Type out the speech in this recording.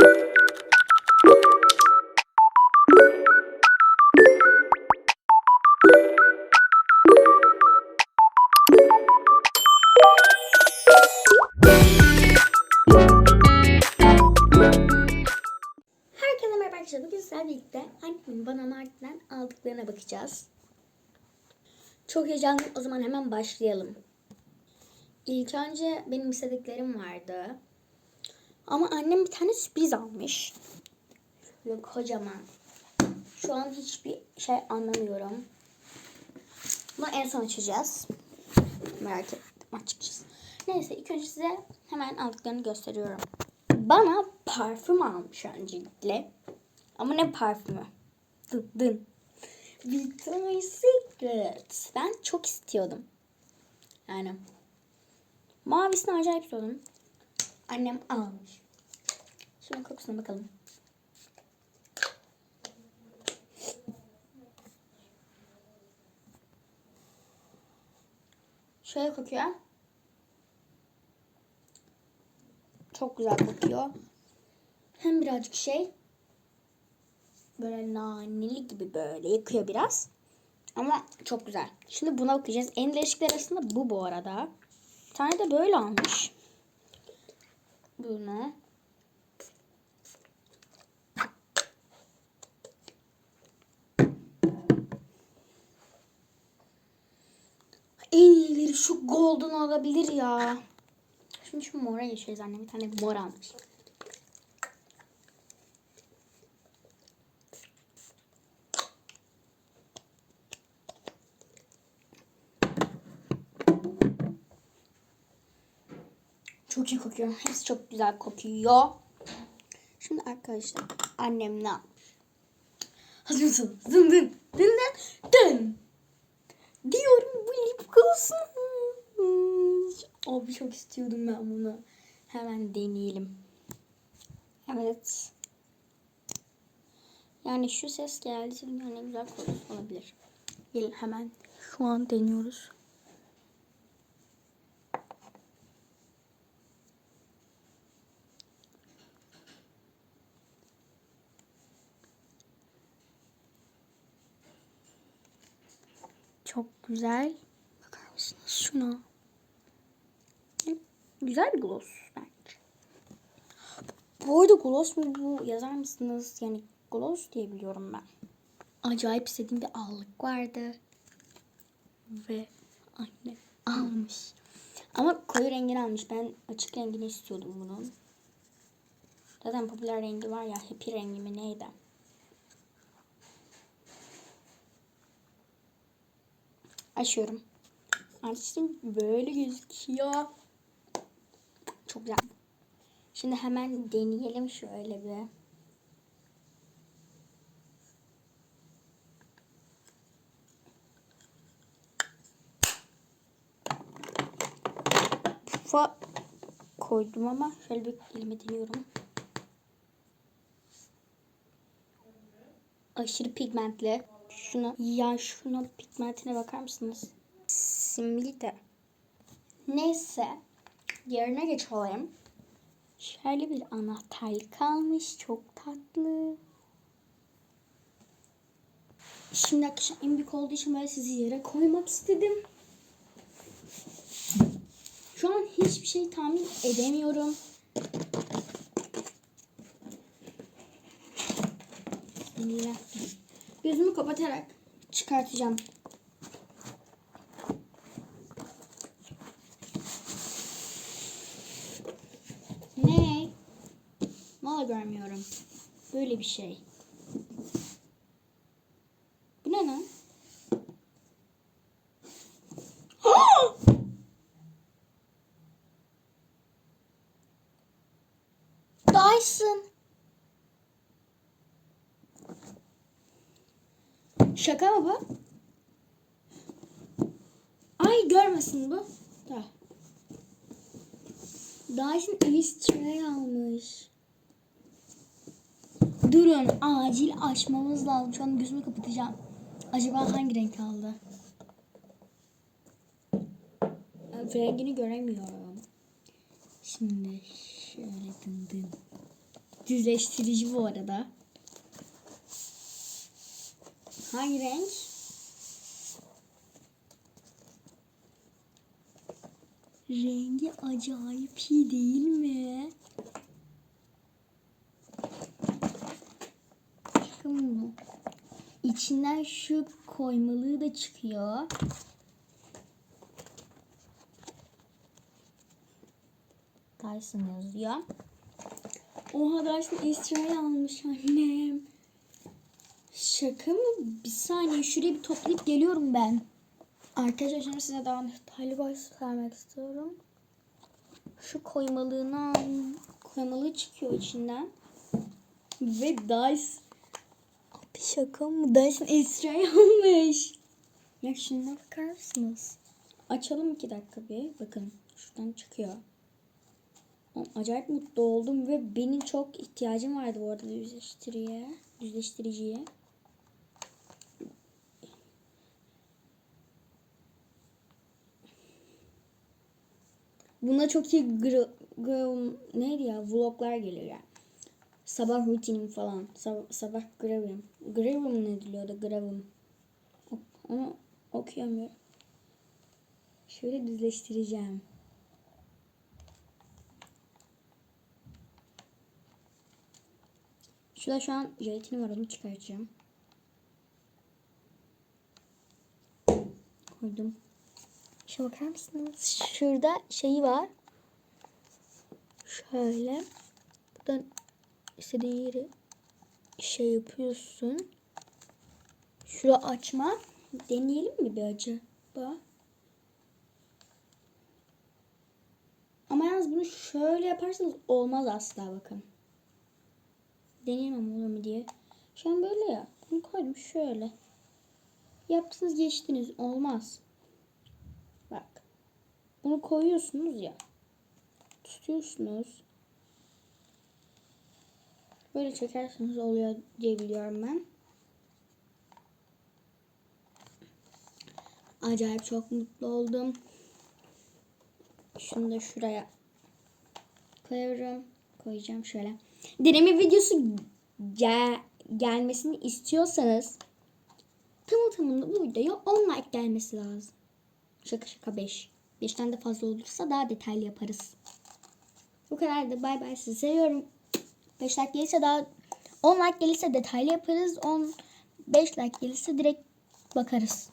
Arkadaşlar. Bugün sizlerle birlikte annemin bana marketten aldıklarına bakacağız. Çok heyecanlıyım. O zaman hemen başlayalım. İlk önce benim istediklerim vardı. Ama annem bir tane sürpriz almış. Şöyle kocaman. Şu an hiçbir şey anlamıyorum. Bunu en son açacağız. Merak ettim açıkçası. Neyse ilk önce size hemen aldıklarını gösteriyorum. Bana parfüm almış öncelikle. Ama ne parfümü? Dın dın. Victoria's Secret. Ben çok istiyordum. Yani mavisini acayip istiyordum. Annem almış. Şimdi kokusuna bakalım. Şöyle kokuyor. Çok güzel kokuyor. Hem birazcık şey böyle naneli gibi böyle yakıyor biraz. Ama çok güzel. Şimdi buna bakacağız. En değişikler arasında bu bu arada. Bir tane de böyle almış. Bunu. En iyileri şu golden olabilir ya. Şimdi şu mora geçeceğiz anne. Bir tane mor almış. Çok iyi kokuyor. Hepsi çok güzel kokuyor. Şimdi arkadaşlar annem ne? Hazır mısın? Dın dın. Dın dın. Dın. Diyorum bu lip gloss'u. Abi çok istiyordum ben bunu. Hemen deneyelim. Evet. Yani şu ses geldi. Ne güzel kokusu olabilir. Gelin hemen şu an deniyoruz. Çok güzel. Bakar mısınız şuna? Güzel bir gloss bence. Bu arada gloss mu bu yazar mısınız? Yani gloss diye biliyorum ben. Acayip istediğim bir allık vardı. Ve anne almış. Ama koyu rengini almış. Ben açık rengini istiyordum bunun. Zaten popüler rengi var ya. Happy rengi mi neydi? Açıyorum. Açtım. Böyle gözüküyor. Çok güzel. Şimdi hemen deneyelim şöyle bir. Pufa koydum ama şöyle bir elime deniyorum. Aşırı pigmentli. Şuna ya şuna pigmentine bakar mısınız? Simli de. Neyse. Yerine geçelim. Şöyle bir anahtarlık kalmış. Çok tatlı. Şimdi arkadaşlar en büyük olduğu için böyle sizi yere koymak istedim. Şu an hiçbir şey tahmin edemiyorum. Bismillah. Gözümü kapatarak çıkartacağım. Ne? Valla görmüyorum. Böyle bir şey. Bu ne lan? Dyson. Şaka mı bu? Ay görmesin bu. Da. Dyson Ace Tray almış. Durun acil açmamız lazım. Şu an gözümü kapatacağım. Acaba hangi renk aldı? Rengini göremiyorum. Şimdi şöyle dın dın. düzleştirici bu arada. Hangi renk? Rengi acayip iyi değil mi? Bakın mı? İçinden şu koymalığı da çıkıyor. Dyson yazıyor. Oha Dyson Estra'yı almış annem. Şaka mı? Bir saniye şurayı bir toplayıp geliyorum ben. Arkadaşlar şimdi size daha detaylı göstermek istiyorum. Şu koymalığını al. Koymalığı çıkıyor içinden. Ve Dyson. Abi şaka mı? Dyson Estra'yı almış. Ya şuna bakar mısınız? Açalım iki dakika bir. Bakın şuradan çıkıyor. Acayip mutlu oldum ve benim çok ihtiyacım vardı bu arada düzleştiriye, düzleştiriciye. Buna çok iyi gr- gr- neydi ya vloglar geliyor yani. Sabah rutinim falan. Sab- sabah gravim. Gravim ne diliyordu gravim. Onu okuyamıyorum. Şöyle düzleştireceğim. Şurada şu an jelatini var onu çıkartacağım. Koydum. Şuna bakar mısınız? Şurada şeyi var. Şöyle. Buradan istediğin yeri şey yapıyorsun. Şura açma. Deneyelim mi bir acaba? Ama yalnız bunu şöyle yaparsanız olmaz asla bakın. Deneyemem olur mu diye. Şu an böyle ya. Bunu koydum şöyle. Yaptınız geçtiniz. Olmaz. Bunu koyuyorsunuz ya. Tutuyorsunuz. Böyle çekerseniz oluyor diye biliyorum ben. Acayip çok mutlu oldum. Şunu da şuraya koyuyorum. Koyacağım şöyle. Deneme videosu gel gelmesini istiyorsanız tamı tamında bu videoya 10 like gelmesi lazım. Şaka şaka 5. 5'ten de fazla olursa daha detaylı yaparız. Bu kadar da bay bay sizi seviyorum. 5 like gelirse daha 10 like gelirse detaylı yaparız. 10 5 like gelirse direkt bakarız.